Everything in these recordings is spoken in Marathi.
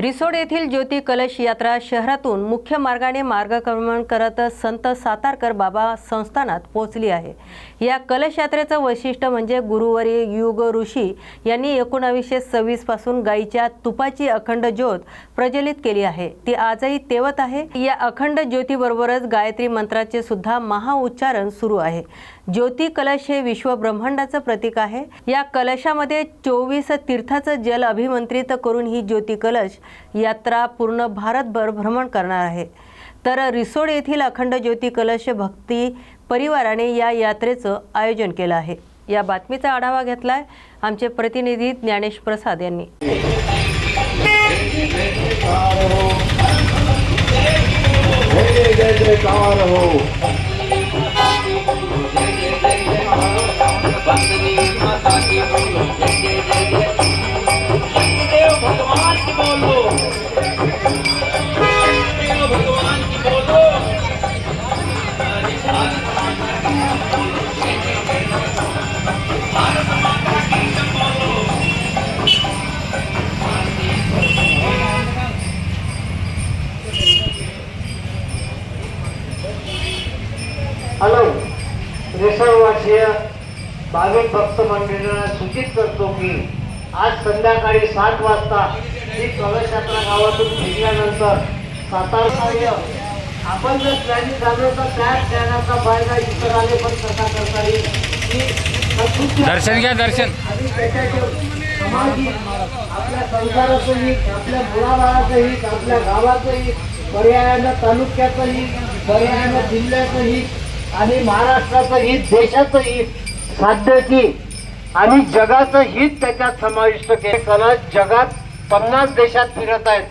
रिसोड येथील ज्योती कलश यात्रा शहरातून मुख्य मार्गाने मार्गक्रमण करत संत सातारकर बाबा संस्थानात पोहोचली आहे. या कलश यात्रेचं वैशिष्ट्य म्हणजे गुरुवारी युग ऋषी यांनी एकोणावीसशे सव्वीसपासून गायीच्या तुपाची अखंड ज्योत प्रज्वलित केली आहे. ती आजही तेवत आहे. या अखंड ज्योतीबरोबरच गायत्री मंत्राचे सुद्धा महाउच्चारण सुरू आहे. ज्योती कलश हे विश्व ब्रह्मांडाचं प्रतीक आहे या कलशामध्ये चोवीस तीर्थाचं जल अभिमंत्रित करून ही ज्योती कलश यात्रा पूर्ण भारतभर भ्रमण करणार आहे तर रिसोड येथील अखंड ज्योती कलश भक्ती परिवाराने या यात्रेचं आयोजन केलं आहे या बातमीचा आढावा घेतलाय आमचे प्रतिनिधी ज्ञानेश प्रसाद यांनी जय जय जयकार हो भगवान संध्याकाळी सात वाजता ही कलश यात्रा गावातून फिरल्यानंतर सातारा आपण जर प्लॅनिंग झालो तर त्या प्लॅनाचा फायदा इतरांनी पण कसा करता येईल? की दर्शन घ्या दर्शन. आणि हित, आपल्या संसाराचं हित आपल्या मुलाबाळाचं हित आपल्या गावाचं हित पर्यायानं तालुक्याचं हित पर्यायानं जिल्ह्याचं हित आणि महाराष्ट्राचं हित देशाचं हित साध्याची आणि जगाचं हित त्याच्यात समाविष्ट केले कला जगात पन्नास देशात फिरत आहेत.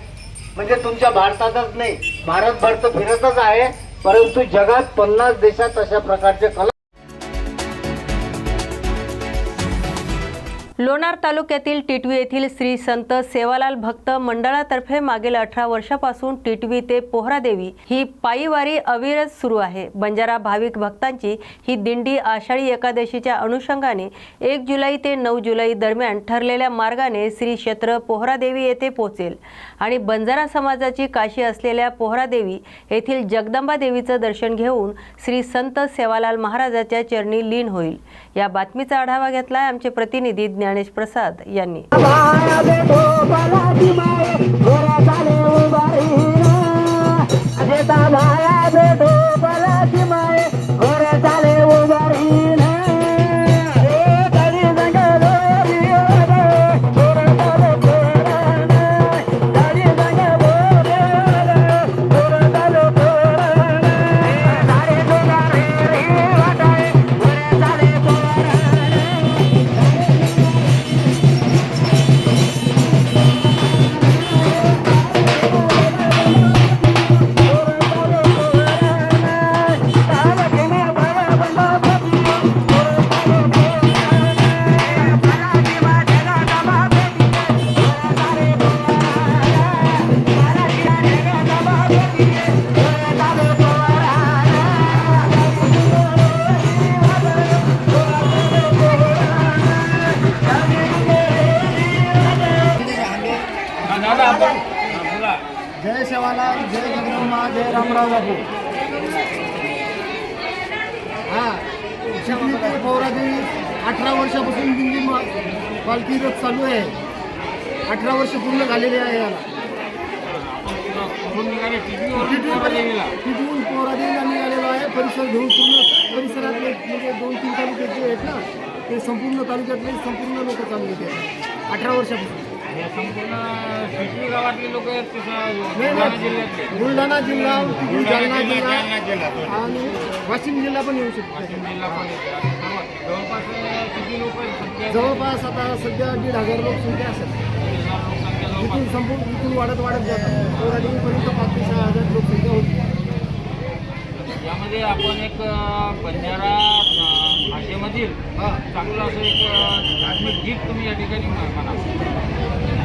म्हणजे तुमच्या भारतातच नाही भारतभर तर फिरतच आहे परंतु जगात पन्नास देशात अशा प्रकारचे कला लोणार तालुक्यातील टिटवी येथील श्री संत सेवालाल भक्त मंडळातर्फे मागील अठरा वर्षापासून टिटवी ते पोहरादेवी ही पायीवारी अविरत सुरू आहे. बंजारा भाविक भक्तांची ही दिंडी आषाढी एकादशीच्या अनुषंगाने एक जुलै ते नऊ जुलै दरम्यान ठरलेल्या मार्गाने श्री क्षेत्र पोहरादेवी येथे पोहोचेल. आणि बंजारा समाजाची काशी असलेल्या पोहरादेवी येथील जगदंबा देवीचं दर्शन घेऊन श्री संत सेवालाल महाराजाच्या चरणी लीन होईल. या बातमीचा आढावा घेतलाय आमचे प्रतिनिधी ज्ञानेश प्रसाद यांनी. जय सेवालाल जय जगदंबा जय रामराव बापू. हा शिकली ते पौरादेवी अठरा वर्षापासून दिंडी पालखी रथ चालू आहे. अठरा वर्ष पूर्ण झालेले आहे याला. तिथून पौरादेवीला निघालेलो आहे. परिसर घेऊन पूर्ण परिसरातले म्हणजे दोन तीन तालुक्यात जे आहेत ना ते संपूर्ण तालुक्यातले संपूर्ण लोक चालू होते अठरा वर्षापासून. संपूर्ण शिटवी गावातले लोक आहेत नाही, बुलढाणा नाही. जिल्ह्यातले बुलढाणा जिल्हा जालना जिल्हा, जिल्हा जालना जिल्हा. आणि वाशिम जिल्हा पण येऊ शकतो वाशिम जिल्हा पण येतो. जवळपास किती लोक आहेत सध्या? जवळपास आता सध्या दीड हजार लोकसंख्या असेल लोकसंख्या जवळपास इथून संपूर्ण इथून वाढत वाढत जातात पोरादेवीपर्यंत पाच ते सहा हजार लोकसंख्या होती यामध्ये आपण एक अं, बंजारा अं, भाषेमधील हा चांगलं असं एक अं, धार्मिक गीत तुम्ही या ठिकाणी म्हणा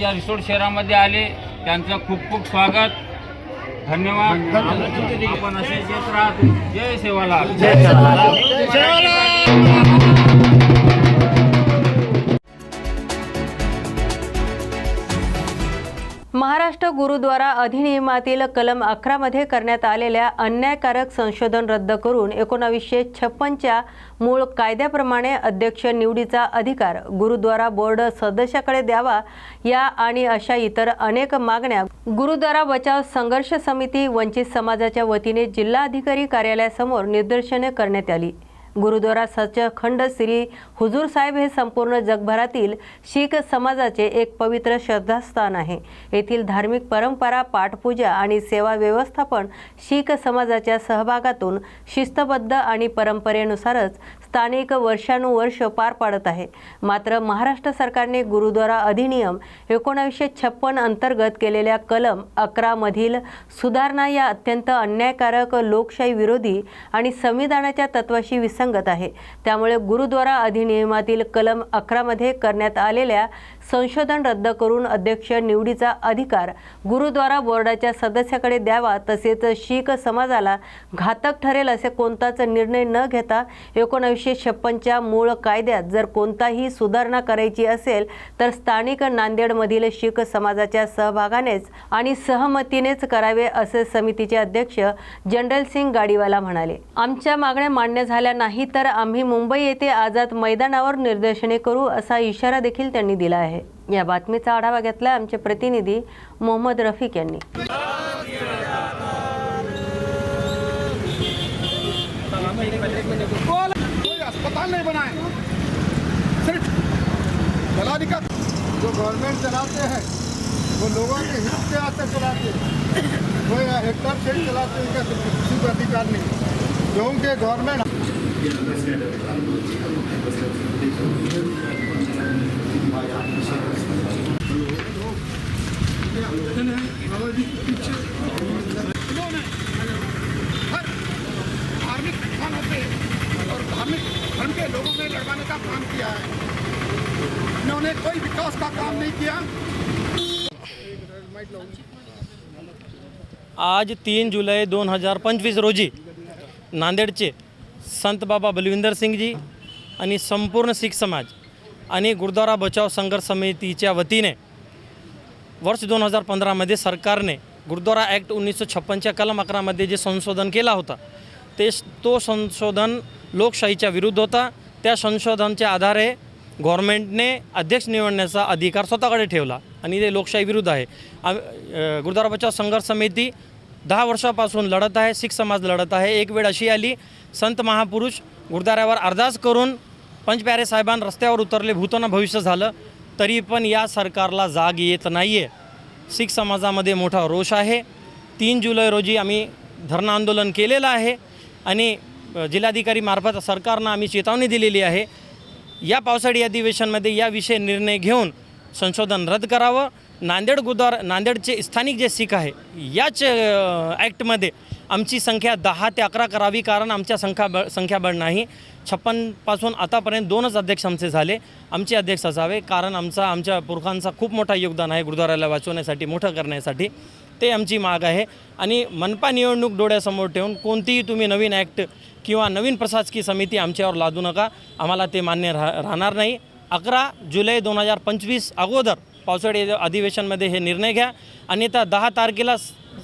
या रिसोर्ट शहरामध्ये आले. त्यांचं खूप खूप स्वागत. धन्यवाद. आपण असे येत राहत. जय सेवालाल. महाराष्ट्र गुरुद्वारा अधिनियमातील कलम अकरामध्ये करण्यात आलेल्या अन्यायकारक संशोधन रद्द करून एकोणावीसशे छप्पनच्या मूळ कायद्याप्रमाणे अध्यक्ष निवडीचा अधिकार गुरुद्वारा बोर्ड सदस्याकडे द्यावा या आणि अशा इतर अनेक मागण्या गुरुद्वारा बचाव संघर्ष समिती वंचित समाजाच्या वतीने जिल्हाधिकारी कार्यालयासमोर निदर्शने करण्यात आली. गुरुद्वारा सचखंड श्री हुजूर साहेब हे संपूर्ण जगभरातील शीख समाजाचे एक पवित्र श्रद्धास्थान आहे. येथील धार्मिक परंपरा पाठपूजा आणि सेवा व्यवस्थापन शीख समाजाच्या सहभागातून शिस्तबद्ध आणि परंपरेनुसारच स्थानिक वर्षानुवर्ष पार पाडत आहे. मात्र महाराष्ट्र सरकारने गुरुद्वारा अधिनियम एकोणावीसशे छप्पन अंतर्गत केलेल्या कलम अकरामधील सुधारणा या अत्यंत अन्यायकारक लोकशाही विरोधी आणि संविधानाच्या तत्वाशी विसंगत आहे. त्यामुळे गुरुद्वारा अधिनियमातील कलम अकरामध्ये करण्यात आलेल्या संशोधन रद्द करून अध्यक्ष निवडीचा अधिकार गुरुद्वारा बोर्डाच्या सदस्याकडे द्यावा तसेच शीख समाजाला घातक ठरेल असे कोणताच निर्णय न घेता एकोणावीसशे छप्पनच्या मूळ कायद्यात जर कोणताही सुधारणा करायची असेल तर स्थानिक नांदेडमधील शीख समाजाच्या सहभागानेच आणि सहमतीनेच करावे असे समितीचे अध्यक्ष जनरल सिंग गाडीवाला म्हणाले. आमच्या मागण्या मान्य झाल्या नाही तर आम्ही मुंबई येथे आझाद मैदानावर निर्देशने करू असा इशारा देखील त्यांनी दिला आहे. या बातमीचा आढावा घेतला आमचे प्रतिनिधी मोहम्मद रफिक यांनी. अस्पताल नहीं बनाए। सिर्फ जो गवर्नमेंट चलाते हैं वो लोगों के हित के आते चलाते हैं। हेक्टर से चलाते हैं किसी अधिकार नहीं क्योंकि गवर्नमेंट हर धार्मिक स्थानों पे और धार्मिक धर्म के लोगों में लड़वाने का काम किया है इन्होंने कोई विकास का काम नहीं किया आज तीन जुलै दोन हजार पंचवीस रोजी नांदेडचे संत बाबा बलविंदर सिंगजी आणि संपूर्ण शीख समाज आणि गुरुद्वारा बचाव संघर्ष समितीच्या वतीने वर्ष दोन हजार पंधरामध्ये सरकारने गुरुद्वारा ॲक्ट उन्नीसशे छप्पनच्या कलम अकरामध्ये जे संशोधन केला होता ते तो संशोधन लोकशाहीच्या विरुद्ध होता. त्या संशोधनच्या आधारे गव्हर्मेंटने अध्यक्ष निवडण्याचा अधिकार स्वतःकडे ठेवला आणि ते लोकशाही विरुद्ध आहे. गुरुद्वारा बचाव संघर्ष समिती दहा वर्षापासून लढत आहे शीख समाज लढत आहे. एक वेळ अशी आली संत महापुरुष गुरुद्वाऱ्यावर अरदास करून पंचप्यारे साहेबांना रस्त्यावर उतरले भूतन भविष्य झालं तरी पण या सरकारला जाग येत नाही आहे शीख समाजामध्ये मोठा रोष आहे. तीन जुलै रोजी आम्ही धरणं आंदोलन केलेलं आहे आणि जिल्हाधिकारी जिल्हाधिकारीमार्फत सरकारनं आम्ही चेतावणी दिलेली आहे. या पावसाळी अधिवेशनमध्ये याविषयी निर्णय घेऊन संशोधन रद्द करावं. नांदेड गुदार नांदेडचे स्थानिक जे शीख आहे याच ॲक्टमध्ये आमची संख्या दहा ते अकरा करावी कारण आमच्या संख्याबळ संख्याबळ नाही. छप्पनपासून आतापर्यंत दोनच अध्यक्ष आमचे झाले. आमचे अध्यक्ष असावे कारण आमचा आमच्या पुरखांचा खूप मोठा योगदान आहे गुरुद्वाराला वाचवण्यासाठी मोठं करण्यासाठी. ते आमची माग आहे. आणि मनपा निवडणूक डोळ्यासमोर ठेवून कोणतीही तुम्ही नवीन ॲक्ट किंवा नवीन प्रशासकीय समिती आमच्यावर लादू नका. आम्हाला ते मान्य राह राहणार नाही. अकरा जुलै दोन हजार पंचवीस अगोदर पावसाळी अधिवेशनमध्ये हे निर्णय घ्या. आणि त्या दहा तारखेला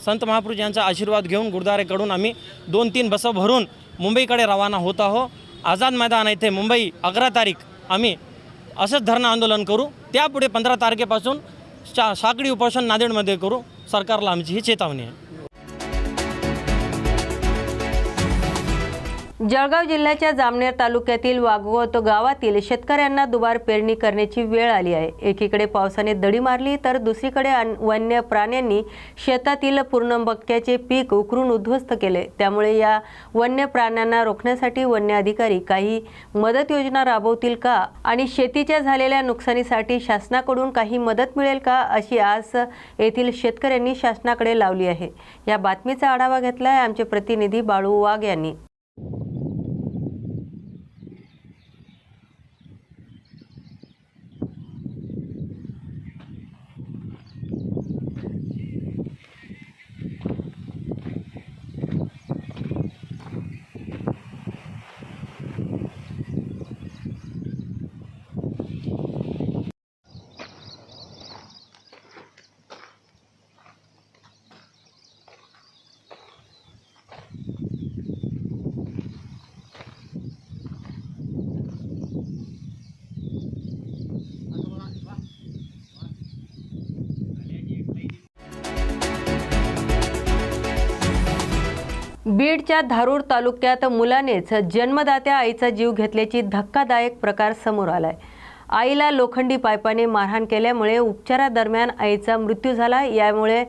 संत महापुरुष यांचा आशीर्वाद घेऊन गुरुद्वारेकडून आम्ही दोन तीन बसं भरून मुंबईकडे रवाना होत आहो. आझाद मैदान येथे मुंबई अकरा तारीख आम्ही असंच धरणं आंदोलन करू. त्यापुढे पंधरा तारखेपासून शा साकडी उपोषण नांदेडमध्ये करू. सरकारला आमची ही चेतावणी आहे. जळगाव जिल्ह्याच्या जामनेर तालुक्यातील वाघोत गावातील शेतकऱ्यांना दुबार पेरणी करण्याची वेळ आली आहे. एकीकडे पावसाने दडी मारली तर दुसरीकडे अन- वन्य प्राण्यांनी शेतातील पूर्ण मक्याचे पीक उकरून उद्ध्वस्त केले. त्यामुळे या वन्य प्राण्यांना रोखण्यासाठी वन्य अधिकारी काही मदत योजना राबवतील का आणि शेतीच्या झालेल्या नुकसानीसाठी शासनाकडून काही मदत मिळेल का अशी आस येथील शेतकऱ्यांनी शासनाकडे लावली आहे. या बातमीचा आढावा घेतला आहे आमचे प्रतिनिधी बाळू वाघ यांनी. बीडच्या धारूर तालुक्यात मुलानेच जन्मदात्या आईचा जीव घेतल्याची धक्कादायक प्रकार समोर आलाय. आईला लोखंडी पायपाने मारहाण केल्यामुळे उपचारादरम्यान आईचा मृत्यू झाला. यामुळे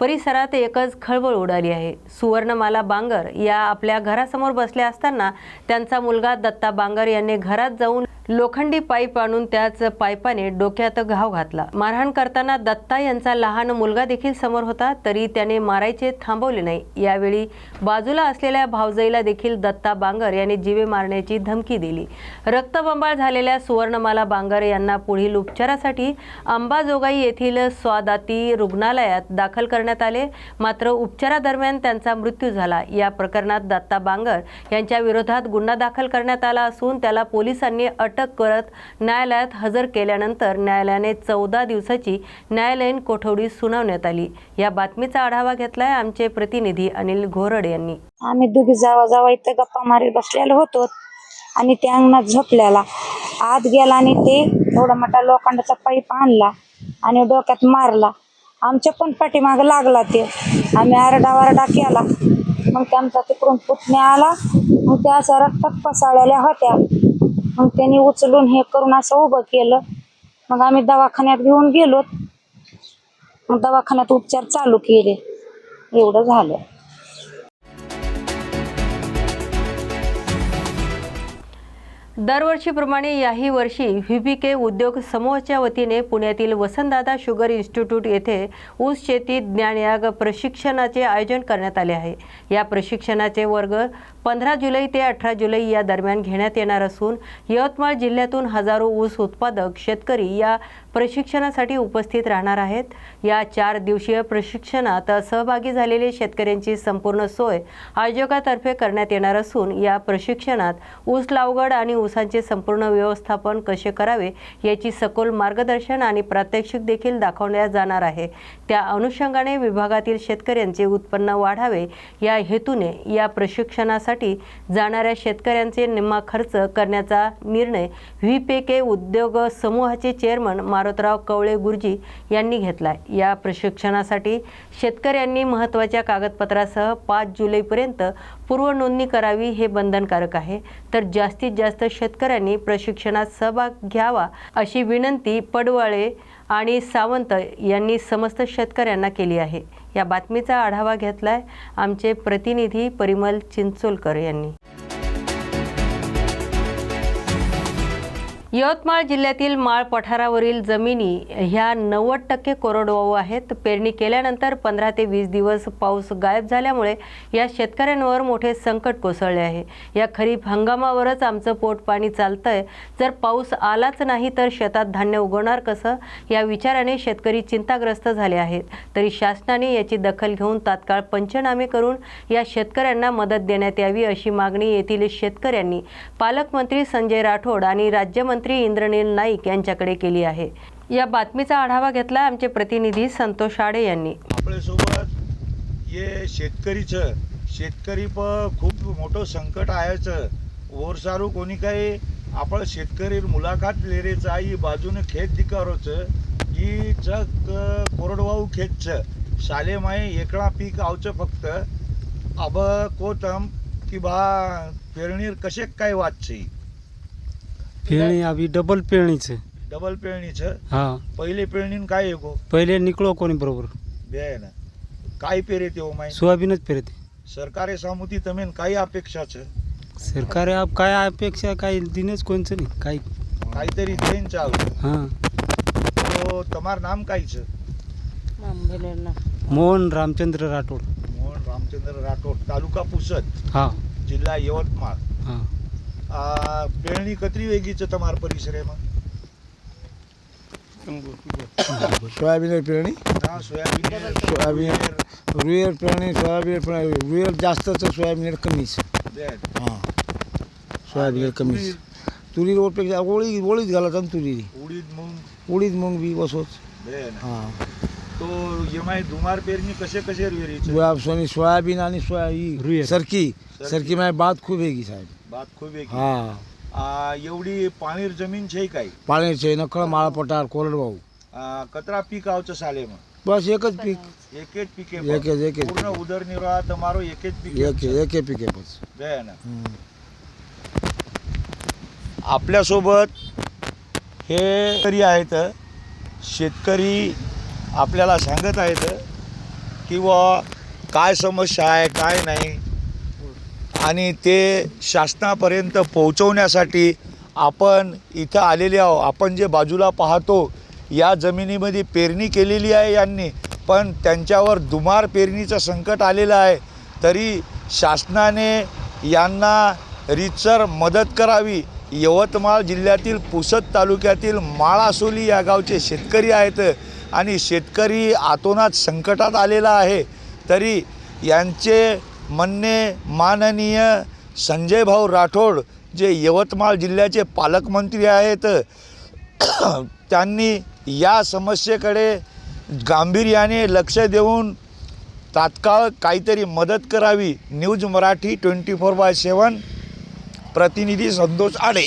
परिसरात एकच खळबळ उडाली आहे. सुवर्णमाला बांगर या आपल्या घरासमोर बसल्या असताना त्यांचा मुलगा दत्ता बांगर यांनी घरात जाऊन लोखंडी पाईप आणून त्याच पायपाने डोक्यात घाव घातला. मारहाण करताना दत्ता यांचा लहान मुलगा देखील समोर होता तरी त्याने मारायचे थांबवले नाही. यावेळी बाजूला असलेल्या भावजईला देखील दत्ता बांगर यांनी जीवे मारण्याची धमकी दिली. रक्तबंबाळ झालेल्या सुवर्णमाला बांगर यांना पुढील उपचारासाठी अंबाजोगाई येथील स्वादाती रुग्णालयात दाखल करण्यात आले. मात्र उपचारादरम्यान त्यांचा मृत्यू झाला. या प्रकरणात दत्ता बांगर यांच्या विरोधात गुन्हा दाखल करण्यात आला असून त्याला पोलिसांनी अटक करत न्यायालयात हजर केल्यानंतर न्यायालयाने चौदा दिवसाची न्यायालयीन कोठडी सुनावण्यात आली. या बातमीचा आढावा घेतलाय आमचे प्रतिनिधी अनिल घोरड यांनी. आम्ही दोघी जावा जावा इथं गप्पा मारीत बसलेलो होतो आणि त्या अंगणात झोपल्याला. आत गेला आणि ते थोडा मोठा लोखंडाचा पाईप आणला आणि डोक्यात मारला. आमच्या पण पाठीमागं लागला ते. आम्ही आरडा वारडा केला. मग त्यांचा तिकडून पुतण्या आला. मग त्या अशा रक्तात पसाळलेल्या होत्या. मग त्यांनी उचलून हे करून असं उभं केलं. मग आम्ही दवाखान्यात घेऊन गेलो मग दवाखान्यात उपचार चालू केले. एवढं झालं. दरवर्षीप्रमाणे याही वर्षी व्ही के उद्योग समूहाच्या वतीने पुण्यातील वसंतदादा शुगर इन्स्टिट्यूट येथे ऊस शेती ज्ञानयाग प्रशिक्षणाचे आयोजन करण्यात आले आहे. या प्रशिक्षणाचे वर्ग पंधरा जुलै ते अठरा जुलै या दरम्यान घेण्यात येणार असून यवतमाळ जिल्ह्यातून हजारो ऊस उत्पादक शेतकरी या प्रशिक्षणासाठी उपस्थित राहणार आहेत. या चार दिवसीय प्रशिक्षणात सहभागी झालेले शेतकऱ्यांची संपूर्ण सोय आयोजकातर्फे करण्यात येणार असून या प्रशिक्षणात ऊस लावगड आणि ऊसांचे संपूर्ण व्यवस्थापन कसे करावे याची सखोल मार्गदर्शन आणि प्रात्यक्षिक देखील दाखवल्या जाणार आहे. त्या अनुषंगाने विभागातील शेतकऱ्यांचे उत्पन्न वाढावे या हेतूने या प्रशिक्षणासाठी जाणाऱ्या शेतकऱ्यांचे निम्मा खर्च करण्याचा निर्णय व्ही पे के उद्योग समूहाचे चेअरमन मारुतराव कवळे गुरुजी यांनी घेतलाय. या प्रशिक्षणासाठी शेतकऱ्यांनी महत्त्वाच्या कागदपत्रासह पाच जुलैपर्यंत पूर्वनोंदणी करावी हे बंधनकारक आहे. तर जास्तीत जास्त शेतकऱ्यांनी प्रशिक्षणात सहभाग घ्यावा अशी विनंती पडवाळे आणि सावंत यांनी समस्त शेतकऱ्यांना केली आहे. या बातमीचा आढावा घेतलाय आमचे प्रतिनिधी परिमल चिंचोलकर यांनी. यवतमाळ जिल्ह्यातील माळ पठारावरील जमिनी ह्या नव्वद टक्के कोरडवाहू आहेत. पेरणी केल्यानंतर पंधरा ते वीस दिवस पाऊस गायब झाल्यामुळे या शेतकऱ्यांवर मोठे संकट कोसळले आहे. या खरीप हंगामावरच आमचं पोटपाणी चालतं चालतंय. जर पाऊस आलाच नाही तर शेतात धान्य उगवणार कसं? या विचाराने शेतकरी चिंताग्रस्त झाले आहेत. तरी शासनाने याची दखल घेऊन तात्काळ पंचनामे करून या शेतकऱ्यांना मदत देण्यात यावी अशी मागणी येथील शेतकऱ्यांनी. पालकमंत्री संजय राठोड आणि राज्यमंत्री इंद्रनील नाईक यांच्याकडे केली आहे. या बातमीचा आढावा घेतला आमचे प्रतिनिधी संतोष आडे यांनी. आपल्यासोबत हे शेतकरीचं शेतकरी प खूप मोठं संकट आहेचं ओरसारू कोणी काही आपण शेतकरी मुलाखत लेरेचा ही बाजूने खेत दिकारोचं ही चक कोरडवाहू खेतचं. शालेमाय एकळा पीक आवचं फक्त. अब कोतम की बा पेरणीर कसे काय वाचची? पेरणी अभी डबल पेरणीचं. डबल पेरणीचं? हा. पहिले पेरणीन काय येगो पहिले निकलो कोणी बरोबर. बे आहे ना. काय पेरे ते ओ माय सोयाबीनच पेरते सरकारे सामुती तमेन काही अपेक्षाच सरकार अब काय अपेक्षा काय दिनच कोणचं नाही काही काहीतरी देन चाव हां. तो तमार नाम कायच मोहन रामचंद्र राठोड. मोहन रामचंद्र राठोड तालुका पुसद हा. जिल्हा यवतमाळ. हा. आ, पेरणी कत्री वेगीच तमार परिसरेમાં सोयाबीन पेरणी? हा सोयाबीन. सोयाबीन. रुयर पेरणी सोयाबीन पेरणी. रुयर जास्तच सोयाबीन कमीच हां. सोयाबीन कमीच तुरी रोडपेक्षा ओळी ओळीच घालायचा ना तुरी. उडीद मूग? उडीद मग बी बसोच. हां. तो यमाय दुमार पेरणी कसे कसे रुयरीच सोयाबीन सोयाबीन आणि सोया ही रुयर. सरकी. सरकी. माझी बात खूप आहे की साहेब. खूप एवढी पाणीर जमीन छे काय? पाण्याचे नखळ माळपटार कोरड भाऊ आ, कतरा पीक आवच साले मग? बस एकच पीक. एकच एक पीक आहे एक- पूर्ण उदरनिर्वाह तमारो एकच पीक एक एक पीक आहे बस. आहे ना. आपल्यासोबत हे तरी आहेत शेतकरी आपल्याला सांगत आहेत की बुवा काय समस्या आहे काय नाही. आणि ते शासनापर्यंत पोहोचवण्यासाठी आपण इथं आलेले आहो आपण जे बाजूला पाहतो या जमिनीमध्ये पेरणी केलेली आहे यांनी पण त्यांच्यावर दुमार पेरणीचं संकट आलेलं आहे. तरी शासनाने यांना रितसर मदत करावी. यवतमाळ जिल्ह्यातील पुसद तालुक्यातील माळासोली या गावचे शेतकरी आहेत आणि शेतकरी आतोनात संकटात आलेला आहे. तरी यांचे म्हणणे माननीय संजय भाऊ राठोड जे यवतमाळ जिल्ह्याचे पालकमंत्री आहेत त्यांनी या समस्येकडे गांभीर्याने लक्ष देऊन तात्काळ काहीतरी मदत करावी. News Marathi twenty four by seven. प्रतिनिधी संतोष आडे.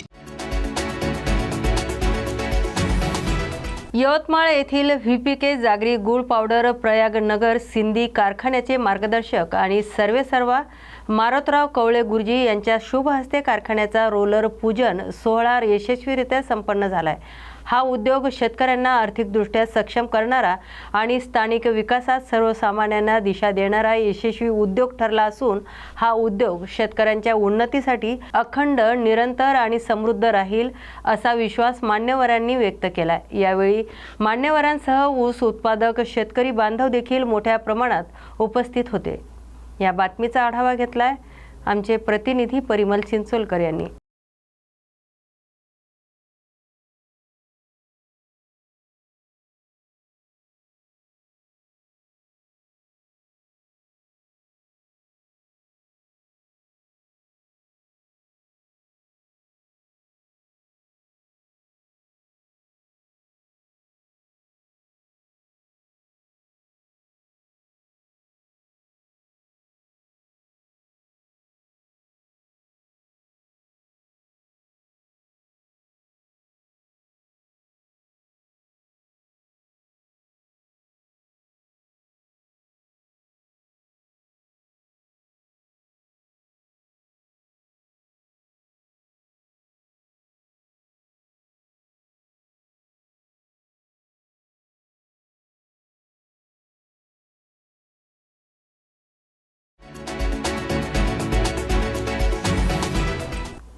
यवतमाळ येथील व्ही पी के जागरी गुळ पावडर प्रयागनगर सिंधी कारखान्याचे मार्गदर्शक आणि सर्वेसर्वा मारोतराव कवळे गुरुजी यांच्या शुभ हस्ते कारखान्याचा रोलर पूजन सोहळा यशस्वीरित्या संपन्न झाला आहे हा उद्योग शेतकऱ्यांना आर्थिकदृष्ट्या सक्षम करणारा आणि स्थानिक विकासात सर्वसामान्यांना दिशा देणारा यशस्वी उद्योग ठरला असून हा उद्योग शेतकऱ्यांच्या उन्नतीसाठी अखंड निरंतर आणि समृद्ध राहील असा विश्वास मान्यवरांनी व्यक्त केला यावेळी मान्यवरांसह ऊस उत्पादक शेतकरी बांधव देखील मोठ्या प्रमाणात उपस्थित होते. या बातमीचा आढावा घेतलाय आमचे प्रतिनिधी परिमल चिंचोलकर यांनी.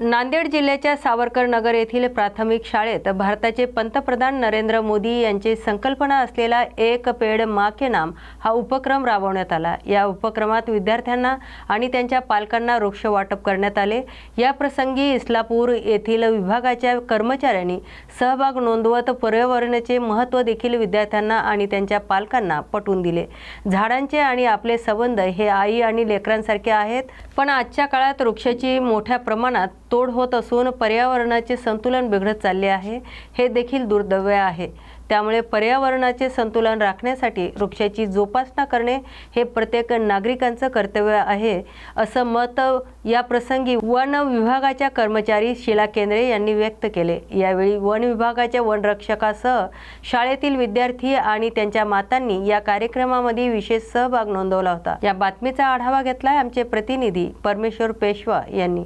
नांदेड जिल्ह्याच्या सावरकर नगर येथील प्राथमिक शाळेत भारताचे पंतप्रधान नरेंद्र मोदी यांची संकल्पना असलेला एक पेड मा के नाम हा उपक्रम राबवण्यात आला. या उपक्रमात विद्यार्थ्यांना आणि त्यांच्या पालकांना वृक्ष वाटप करण्यात आले. या प्रसंगी इस्लापूर येथील विभागाच्या कर्मचाऱ्यांनी सहभाग नोंदवत पर्यावरणाचे महत्त्व देखील विद्यार्थ्यांना आणि त्यांच्या पालकांना पटवून दिले. झाडांचे आणि आपले संबंध हे आई आणि लेकरांसारखे आहेत पण आजच्या काळात वृक्षाची मोठ्या प्रमाणात तोड होत असून पर्यावरणाचे संतुलन बिघडत चालले आहे. हे देखील दुर्दैव्य आहे. त्यामुळे पर्यावरणाचे संतुलन राखण्यासाठी वृक्षाची जोपासना करणे हे प्रत्येक नागरिकांचं कर्तव्य आहे असं मत या प्रसंगी वन विभागाच्या कर्मचारी शिला केंद्रे यांनी व्यक्त केले. यावेळी वन विभागाच्या वनरक्षकासह शाळेतील विद्यार्थी आणि त्यांच्या मातांनी या कार्यक्रमामध्ये विशेष सहभाग नोंदवला होता. या बातमीचा आढावा घेतलाय आमचे प्रतिनिधी परमेश्वर पेशवा यांनी.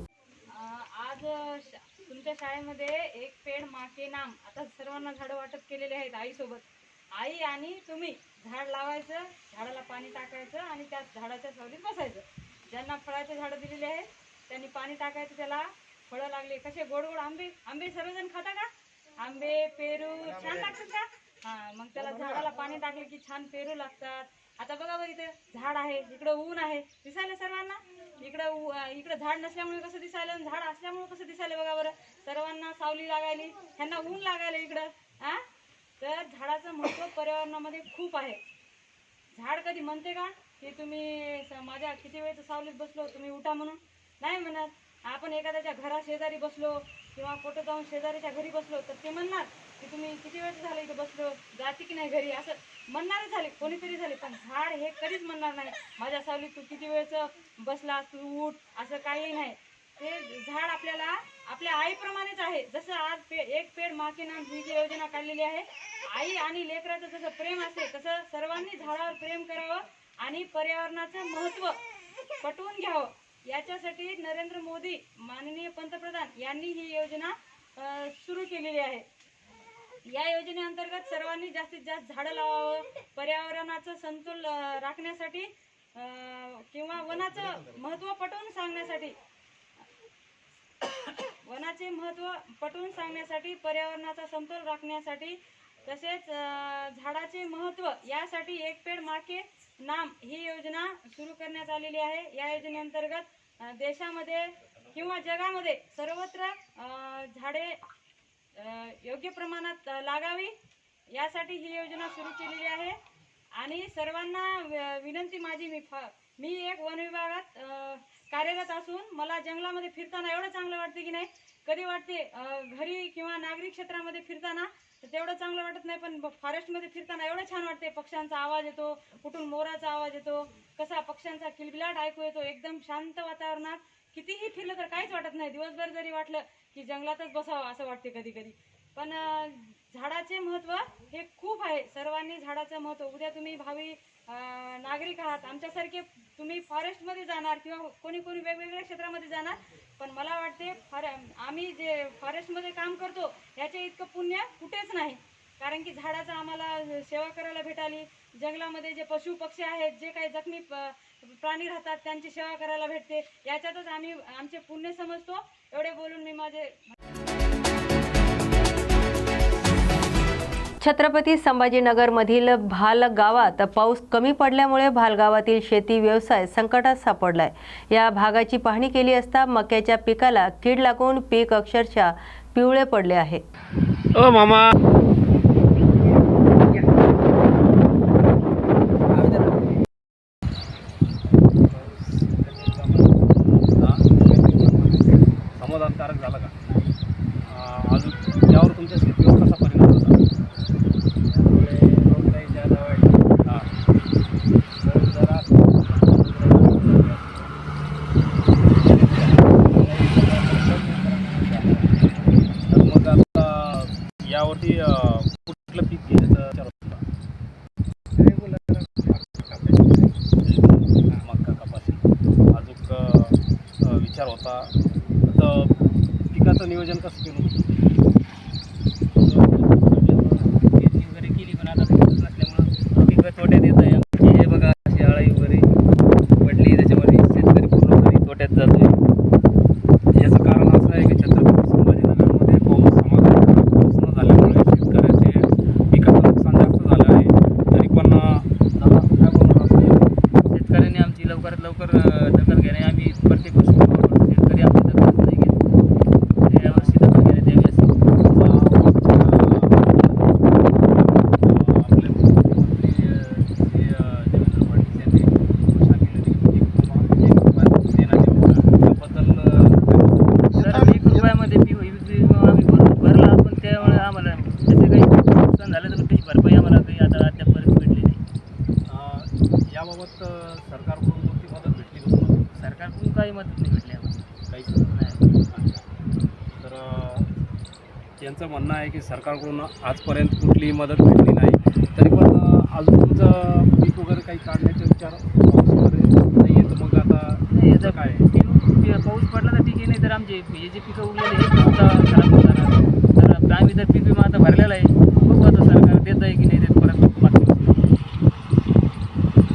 आमच्या शाळेमध्ये एक पेड माके नाम आता सर्वांना झाडं वाटप केलेले आहेत आईसोबत. आई आणि तुम्ही झाड लावायचं झाडाला पाणी टाकायचं आणि त्या झाडाच्या सावलीत बसायचं. ज्यांना फळाचे झाडं दिलेले आहेत त्यांनी पाणी टाकायचं त्याला फळं लागले. कसे गोड गोड आंबे आंबे सर्वजण खाता का? आंबे पेरू छान लागतात का? हा मग त्याला झाडाला पाणी टाकले की छान पेरू लागतात. आता बघा बरं इथं झाड आहे इकडं ऊन आहे. दिसायला सर्वांना? इकडं उ- इकडं झाड नसल्यामुळे कसं दिसायलं आणि झाड असल्यामुळे कसं दिसायलं बघा बरं? सर्वांना सावली लागायली ह्यांना ऊन लागायला इकडं हा तर झाडाचं महत्त्व पर्यावरणामध्ये खूप आहे. झाड कधी म्हणते का की तुम्ही स- माझ्या किती वेळचं सावलीत बसलो तुम्ही उठा म्हणून? नाही म्हणत. आपण एखाद्याच्या घरा शेजारी बसलो किंवा कुठं जाऊन शेजारीच्या घरी बसलो तर ते म्हणणार की तुम्ही किती वेळचं झालं इथं बसलो जाते की नाही घरी? असं म्हणणारच झाले कोणीतरी झाले पण झाड हे कधीच म्हणणार नाही. माझ्या सावलीत तू किती वेळचं बसला तू उठ असं काही नाही. ते झाड आपल्याला आपल्या आईप्रमाणेच आहे. जसं आज पे एक पेड माके नाम ही जी योजना काढलेली आहे आई आणि लेकराचं जसं प्रेम असते तसं सर्वांनी झाडावर प्रेम करावं आणि पर्यावरणाचं महत्त्व पटवून घ्यावं. याच्यासाठी नरेंद्र मोदी माननीय पंतप्रधान यांनी ही योजना सुरू केलेली आहे. या योजनेअंतर्गत सर्वांनी जास्तीत जास्त झाडं लावावं पर्यावरणाचं संतुल राखण्यासाठी किंवा वनाचं महत्त्व पटवून सांगण्यासाठी वनाचे महत्त्व पटवून सांगण्यासाठी पर्यावरणाचा समतोल राखण्यासाठी तसेच झाडाचे महत्त्व यासाठी एक पेड माके नाम ही योजना सुरू करण्यात आलेली आहे. या योजनेअंतर्गत देशामध्ये किंवा जगामध्ये सर्वत्र झाडे योग्य प्रमाणात लागावी. यासाठी ही योजना सुरू केलेली आहे. आणि सर्वांना विनंती माझी मी फ मी एक वन विभागात कार्यरत असून मला जंगलामध्ये फिरताना एवढं चांगलं वाटते की नाही? कधी वाटते घरी किंवा नागरिक क्षेत्रामध्ये फिरताना? तेवढं चांगलं वाटत नाही पण फॉरेस्टमध्ये फिरताना एवढं छान वाटते. पक्ष्यांचा आवाज येतो कुठून मोराचा आवाज येतो कसा पक्ष्यांचा किलबिलाट ऐकू येतो एकदम शांत वातावरणात. कितीही फिरलं तर काहीच वाटत नाही. दिवसभर जरी वाटलं की जंगलातच बसावं असं वाटते कधी कधी पण झाडाचे महत्त्व हे खूप आहे. सर्वांनी झाडाचं महत्त्व उद्या तुम्ही भावी नागरिक आहात. आमच्यासारखे तुम्ही फॉरेस्टमध्ये जाणार किंवा कोणी कोणी वेगवेगळ्या क्षेत्रामध्ये जाणार. पण मला वाटते फॉरे आम्ही जे फॉरेस्टमध्ये काम करतो याचे इतकं पुण्य कुठेच नाही. कारण की झाडाचं आम्हाला सेवा करायला भेटाली. जंगलामध्ये जे पशु पक्षी आहेत जे काही जखमी प्राणी राहतात त्यांची सेवा करायला भेटते. याच्यातच आम्ही आमचे पुण्य समजतो. एवढे बोलून मी माझे छत्रपती संभाजीनगरमधील भाल गावात पाऊस कमी पडल्यामुळे भाल गावातील शेती व्यवसाय संकटात सापडलाय. या भागाची पाहणी केली असता मक्याच्या पिकाला कीड लागून पीक अक्षरशः पिवळे पडले आहे. ओ मामा! समाधानकारक झालं का? अजून त्यावर तुमच्या शेतीवर कसा परिणाम होता हां तर मग आता यावरती अं, कुठलं पीक घ्यायचं विचार होता मका कपाशी अजून अं, विचार होता तर पिकाचं नियोजन कसं केलं शेती वगैरे केली पण आता पाऊस नसल्यामुळं पिकं तोट्यात येत आहे. आमची हे बघा अशी आळी वगैरे पडली त्याच्यामध्ये शेतकरी पूर्णपणे तोट्यात जातोय. याचं कारण असं आहे की छत्रपती संभाजीनगरमध्ये पाऊस समाधानकारक पाऊस न झाल्यामुळे शेतकऱ्याचे पिकाचं नुकसान जास्त झालं आहे. तरी पण शेतकऱ्यांनी आमची लवकरात लवकर अं, दखल घेणे आम्ही प्रत्येक वर्षी करतो. शेतकरी आपली दखल नाही घेत यावर्षी दखल घेण्यात यावी अशी आपले मुख्यमंत्री अं, श्री, अं, देवेंद्र फडणवीस यांनी घोषणा केली होती की एक कुटुंब एक भारत देण्याची घोषणा त्याबद्दल अं, काय बोलणार? तर मी याबाबत अ, सरकारकडून कोणती मदत भेटली का तुम्हाला सरकारकडून काही मदत नाही भेटली आम्हाला काहीच नाही तर अ, त्यांचं म्हणणं आहे की सरकारकडून आजपर्यंत कुठलीही मदत भेटली नाही तरी पण अ, अजून तुमचं पीक वगैरे काही काढण्याचे विचार पाऊस वगैरे नाही आहे तर मग आता नाही याचं काय पीक पी- पाऊस पडला तर ठीक आहे नाही तर आमचे हे जे पिकं उरलेले हे सुद्धा खराब होणार तर आम्ही तर पीक विमा आता भरलेला आहे बघू आता सरकार देत आहे की नाही देत परत मागच्या वर्षी.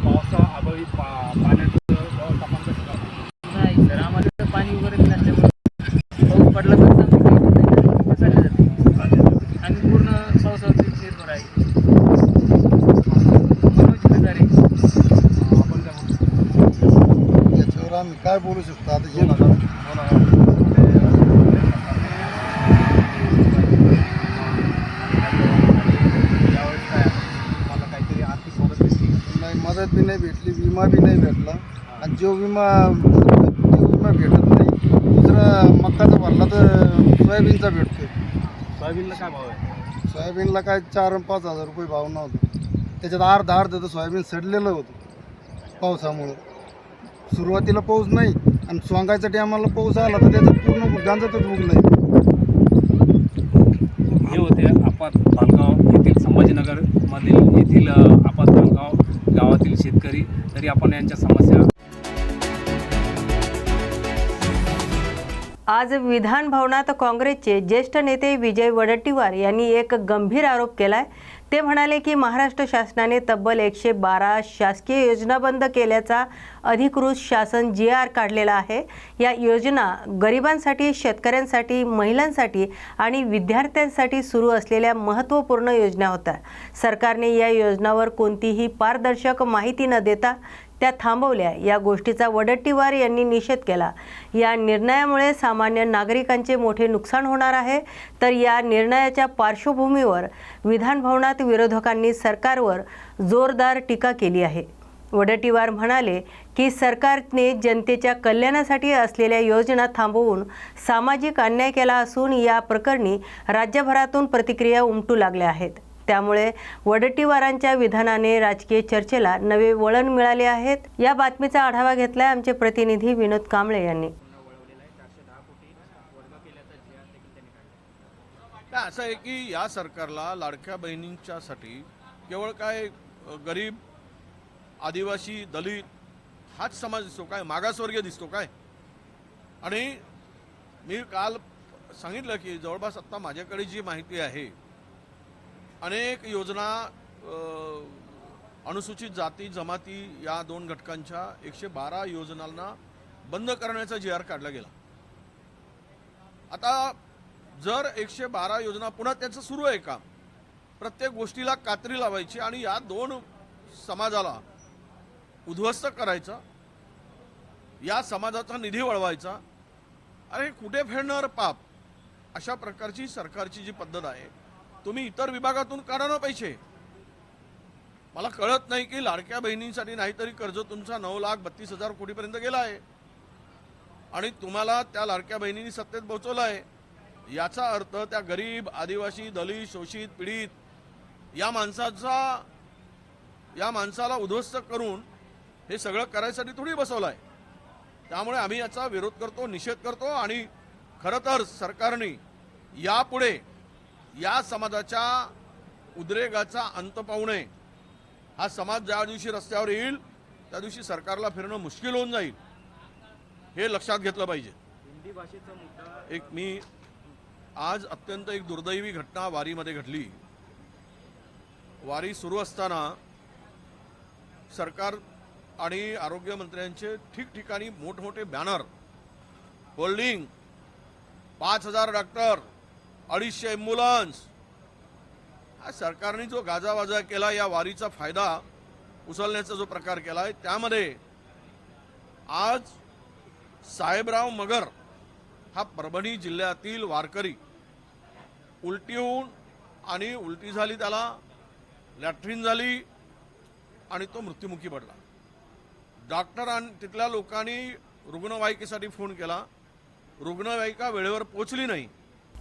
पावसाअभावी पा पाण्याचं व्यवस्थापन कसं करणार नाही सर आम्हाला तर पाणी वगैरे नसल्यामुळे पाऊस पडला तर आमची काही होत नाही तर पिकं चालली जाते आम्ही पूर्ण पावसावरती निर्भर आहे मनोज खंदारे आपण काय म्हणतो याच्यावर आम्ही काय बोलू शकतो आता हे यावेळेस काय मला काहीतरी आर्थिक मदत भेटली नाही मदत बी नाही विमा बी नाही भेटला. आणि जो विमा जो विमा भेटत नाही दुसरा मक्काचा भरला तर सोयाबीनचा भेटतो सोयाबीनला काय भाव आहे? सोयाबीनला काय चार आणि पाच हजार रुपये भाव नव्हता. त्याच्यात अर्धा अर्ध तर सोयाबीन सडलेलं होतं पावसामुळं. सुरुवातीला पाऊस नाही आणि सोंगायच्या टायमाला पाऊस आला तर त्याचं पूर्ण गांजातच उगलं हे होते आपात बालगाव येथील संभाजीनगरमधील येथील अ, आपात बालगाव गावातील शेतकरी तरी आपण यांच्या समस्या आज विधान भवनात काँग्रेसचे ज्येष्ठ नेते विजय वडट्टीवार यांनी एक गंभीर आरोप केलाय. ते म्हणाले की महाराष्ट्र शासनाने तब्बल एकशे बारा शासकीय योजना बंद केल्याचा अधिकृत शासन जी आर काढलेला आहे. या योजना गरिबांसाठी शेतकऱ्यांसाठी महिलांसाठी आणि विद्यार्थ्यांसाठी सुरू असलेल्या महत्त्वपूर्ण योजना होत्या. सरकारने या योजनावर कोणतीही पारदर्शक माहिती न देता त्या थांबवल्या. या गोष्टीचा वडट्टीवार यांनी निषेध केला. या निर्णयामुळे सामान्य नागरिकांचे मोठे नुकसान होणार आहे. तर या निर्णयाच्या पार्श्वभूमीवर विधानभवनात विरोधकांनी सरकारवर जोरदार टीका केली आहे. वडट्टीवार म्हणाले की सरकारने जनतेच्या कल्याणासाठी असलेल्या योजना थांबवून सामाजिक अन्याय केला असून या प्रकरणी राज्यभरातून प्रतिक्रिया उमटू लागल्या आहेत. त्यामुळे वडट्टीवारांच्या विधानाने राजकीय चर्चेला नवे वळण मिळाले आहेत. या बातमीचा आढावा घेतलाय आमचे प्रतिनिधी विनोद कांबळे यांनी. काय असं आहे की या सरकारला लाडक्या बहिणींच्यासाठी केवळ काय गरीब आदिवासी दलित हाच समाज दिसतो काय? मागासवर्गीय दिसतो काय? आणि मी काल सांगितलं की जवळपास आत्ता माझ्याकडे जी माहिती आहे अनेक योजना अनुसूचित जाती जमाती या दोन घटकांच्या एकशे बारा योजनांना बंद करण्याचा जी आर काढला गेला. आता जर एकशे बारा योजना पुन्हा त्याचं सुरू आहे का प्रत्येक गोष्टीला कात्री लावायची आणि या दोन समाजाला उद्ध्वस्त करायचा या समाजाचा निधी वळवायचा अरे कुठे फेडणार पाप अशा प्रकारची सरकारची जी पद्धत आहे तुम्ही इतर विभागातून काढा ना पैसे. मला कळत नाही की लाडक्या बहिणींसाठी नाहीतरी कर्ज तुमचा नऊ लाख बत्तीस हजार कोटीपर्यंत गेला आहे. आणि तुम्हाला त्या लाडक्या बहिणींनी सत्तेत पोहोचवलं आहे याचा अर्थ त्या गरीब आदिवासी दलित शोषित पीडित या माणसाचा या माणसाला उद्ध्वस्त करून हे सगळं करायसाठी थोडी बसवलं आहे त्यामुळे आम्ही याचा विरोध करतो निषेध करतो आणि खरं तर सरकारने यापुढे या समाजाच्या उद्रेगाचा अंत पाहू नये. हा समाज ज्या दिवशी रस्त्यावर येईल त्या दिवशी सरकारला फिरणं मुश्किल होऊन जाईल हे लक्षात घेतलं पाहिजे. एक मी आज अत्यंत एक दुर्दैवी घटना वारीमध्ये घडली. वारी सुरू असताना सरकार आणि आरोग्यमंत्र्यांचे ठिकठिकाणी मोठमोठे बॅनर होल्डिंग पाच हजार डॉक्टर अडीचशे ॲम्ब्युलन्स हा सरकारने जो गाजावाजा केला या वारीचा फायदा उचलण्याचा जो प्रकार केला आहे त्यामध्ये आज साहेबराव मगर हा परभणी जिल्ह्यातील वारकरी उलटी होऊन आणि उलटी झाली त्याला लॅट्रिन झाली आणि तो मृत्युमुखी पडला. डॉक्टर आणि तिथल्या लोकांनी रुग्णवाहिकेसाठी फोन केला. रुग्णवाहिका वेळेवर पोचली नाही.